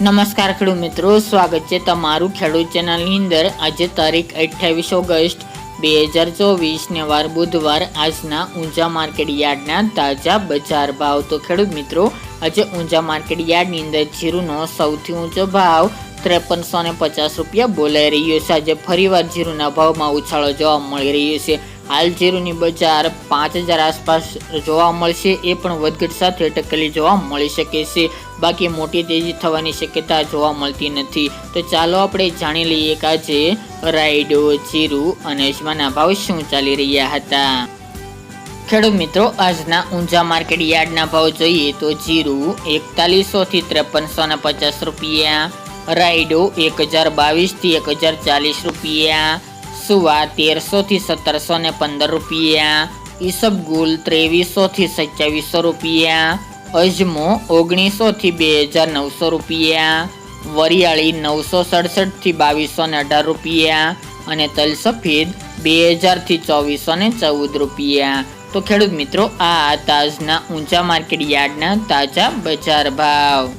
નમસ્કાર ખેડૂત મિત્રો, સ્વાગત છે તમારું ખેડૂત ચેનલની અંદર. આજે તારીખ અઠ્યાવીસ ઓગસ્ટ બે હજાર ચોવીસને વાર બુધવાર આજના ઊંઝા માર્કેટ યાર્ડના તાજા બજાર ભાવ. તો ખેડૂત મિત્રો, આજે ઊંઝા માર્કેટ યાર્ડની અંદર જીરુનો સૌથી ઊંચો ભાવ ત્રેપનસો ને પચાસ રૂપિયા બોલાઈ રહ્યો છે. આજે ફરીવાર જીરુના ભાવમાં ઉછાળો જોવા મળી રહ્યો છે. હાલ જીરુની બજાર પાંચ હજાર આસપાસ જોવા મળશે. એ પણ વધઘટ સાથે ટકેલી જોવા મળી શકે છે. બાકી મોટી તેજી થવાની શક્યતા જોવા મળતી નથી. તો ચાલો આપણે જાણી લઈએ કે આજે રાયડો જીરું અને અજમાના ભાવ શું ચાલી રહ્યા હતા. ખેડૂત મિત્રો, આજના ઊંઝા માર્કેટ યાર્ડના ભાવ જોઈએ તો જીરું એકતાલીસો થી ત્રેપનસો પચાસ રૂપિયા રાયડો એક હજાર બાવીસથી એક હજાર ચાલીસ રૂપિયા સુવા તેરસો થી સત્તરસો ને પંદર રૂપિયા. ઈસબગુલ ત્રેવીસો થી સત્યાવીસો રૂપિયા. અજમો ઓગણીસો થી બે હજાર નવસો રૂપિયા. વરિયાળી નવસો સડસઠથી બાવીસો ને અઢાર રૂપિયા. અને તલ સફેદ બે હજારથી ચોવીસો ને ચૌદ રૂપિયા. તો ખેડૂત મિત્રો, આ તાજના ઊંચા માર્કેટ યાર્ડના તાજા બજાર ભાવ.